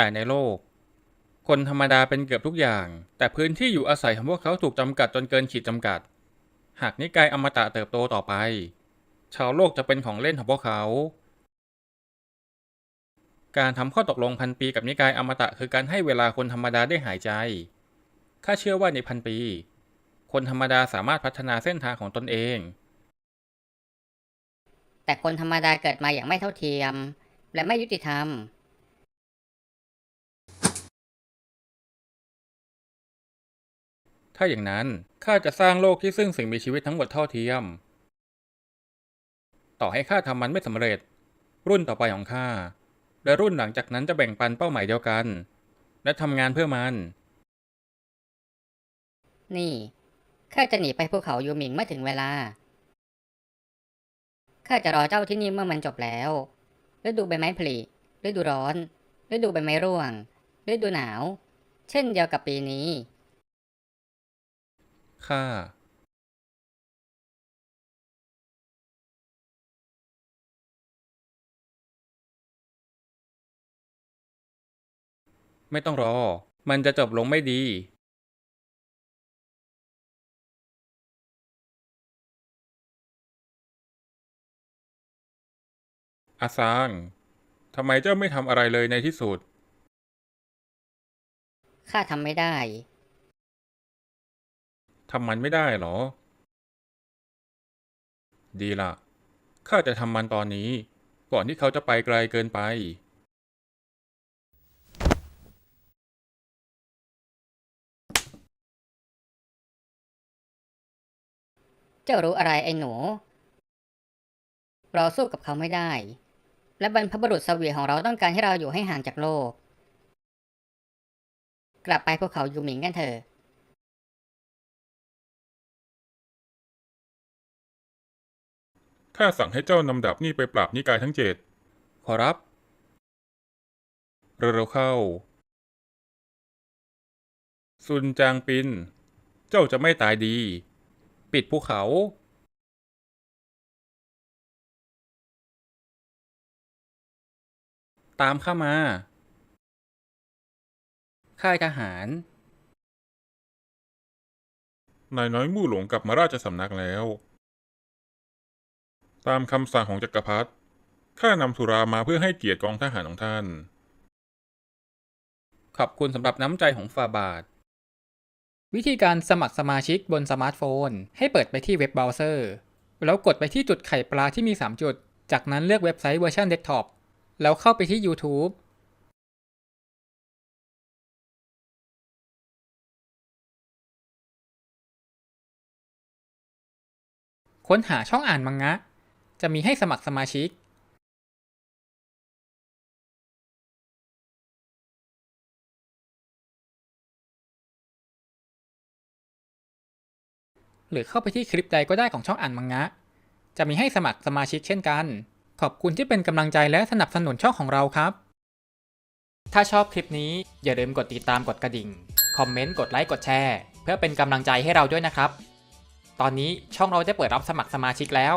แต่ในโลก คนธรรมดาเป็นเกือบทุกอย่าง แต่พื้นที่อยู่อาศัยของพวกเขาถูกจำกัดจนเกินขีดจำกัด หากนิกายอมตะเติบโตต่อไป ชาวโลกจะเป็นของเล่นของพวกเขา การทำข้อตกลงพันปีกับนิกายอมตะคือการให้เวลาคนธรรมดาได้หายใจข้าเชื่อว่าในพันปี คนธรรมดาสามารถพัฒนาเส้นทางของตนเอง แต่คนธรรมดาเกิดมาอย่างไม่เท่าเทียม และไม่ยุติธรรม ถ้าอย่างนั้นข้าจะสร้างโลกที่ซึ่งสิ่งมีชีวิตทั้งหมดเท่าเทียม ต่อให้ข้าทำมันไม่สำเร็จ รุ่นต่อไปของข้าและรุ่นหลังจากนั้นจะแบ่งปันเป้าหมายเดียวกัน และทำงานเพื่อมัน นี่ข้าจะหนีไปภูเขายูหมิงเมื่อถึงเวลาข้าจะรอเจ้าที่นี่เมื่อมันจบแล้วฤดูใบไม้ผลิฤดูร้อนฤดูใบไม้ร่วงฤดูหนาว เช่นเดียวกับปีนี้ ข้าไม่ต้องรอ มันจะจบลงไม่ดี อาซางทำไมเจ้าไม่ทำอะไรเลยในที่สุด ข้าทำไม่ได้ ทำมันไม่ได้เหรอ ดีละข้าจะทำมันตอนนี้ ก่อนที่เขาจะไปไกลเกินไป เจ้ารู้อะไรไอ้หนู เราสู้กับเขาไม่ได้ และบรรพบุรุษเสวียของเราต้องการให้เราอยู่ให้ห่างจากโลก กลับไปภูเขาอยู่หมิงกันเถอะ ข้าสั่งให้เจ้านำดาบนี่ไปปราบนิกายทั้งเจ็ดขอรับ เร็วๆเข้า ซุนจางปิน เจ้าจะไม่ตายดี ปิดภูเขา ตามข้ามา ค่ายทหาร นายน้อยมู่หลงกลับมาราชสำนักแล้ว ตามคำสั่งของจักรพรรดิข้านำสุรามาเพื่อให้เกียรติกองทหารของท่าน ขอบคุณสำหรับน้ำใจของฝ่าบาท วิธีการสมัครสมาชิกบนสมาร์ทโฟน ให้เปิดไปที่เว็บเบราว์เซอร์ แล้วกดไปที่จุดไข่ปลาที่มี 3 จุด จากนั้นเลือกเว็บไซต์เวอร์ชันเดสก์ท็อปแล้วเข้าไปที่ YouTube ค้นหาช่องอ่านมังงะ จะมีให้สมัครสมาชิกหรือเข้าไปที่คลิปใดก็ได้ของช่องอ่านมังงะ จะมีให้สมัครสมาชิกเช่นกัน ขอบคุณที่เป็นกำลังใจและสนับสนุนช่องของเราครับ ถ้าชอบคลิปนี้อย่าลืมกดติดตามกดกระดิ่ง คอมเมนต์ กดไลค์ กดแชร์ เพื่อเป็นกำลังใจให้เราด้วยนะครับ ตอนนี้ช่องเราได้เปิดรับสมัครสมาชิกแล้ว